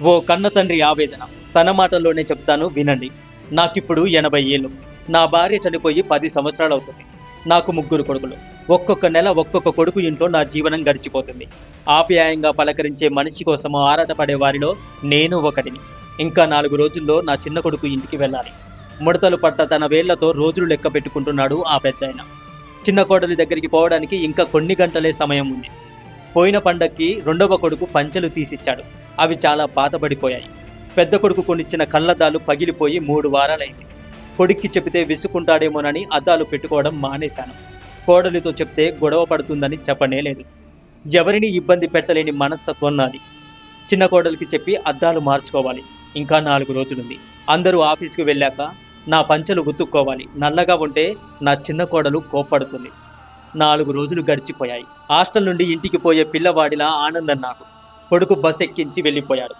ఓ కన్న తండ్రి ఆవేదన. తన మాటల్లోనే చెప్తాను వినండి. నాకిప్పుడు ఎనభై ఏళ్ళు. నా భార్య చనిపోయి పది సంవత్సరాలు అవుతుంది నాకు ముగ్గురు కొడుకులు. ఒక్కొక్క నెల ఒక్కొక్క కొడుకు ఇంట్లో నా జీవనం గడిచిపోతుంది. ఆప్యాయంగా పలకరించే మనిషి కోసం ఆరాటపడే వారిలో నేను ఒకటిని ఇంకా నాలుగు రోజుల్లో నా చిన్న కొడుకు ఇంటికి వెళ్ళాలి. ముడతలు పట్ట తన వేళ్ళతో రోజులు లెక్క పెట్టుకుంటున్నాడు ఆ పెద్దాయన. చిన్న కోడలి దగ్గరికి పోవడానికి ఇంకా కొన్ని గంటలే సమయం ఉంది. పోయిన పండక్కి రెండవ కొడుకు పంచెలు తీసిచ్చాడు. అవి చాలా పాతబడిపోయాయి పెద్ద కొడుకు కొనిచ్చిన కళ్ళద్దాలు పగిలిపోయి మూడు వారాలైంది. కొడుక్కి చెబితే విసుకుంటాడేమోనని అద్దాలు పెట్టుకోవడం మానేశాను. కోడలితో చెప్తే గొడవ పడుతుందని చెప్పనే లేదు. ఎవరిని ఇబ్బంది పెట్టలేని మనస్తత్వం నాది. చిన్న కోడలికి చెప్పి అద్దాలు మార్చుకోవాలి. ఇంకా నాలుగు రోజులుంది. అందరూ ఆఫీస్కి వెళ్ళాక నా పంచెలు ఉతుక్కోవాలి నల్లగా ఉంటే నా చిన్న కోడలు కోప్పడుతుంది. నాలుగు రోజులు గడిచిపోయాయి. హాస్టల్ నుండి ఇంటికి పోయే పిల్లవాడిలా ఆనందం నాకు. కొడుకు బస్ ఎక్కించి వెళ్ళిపోయాడు.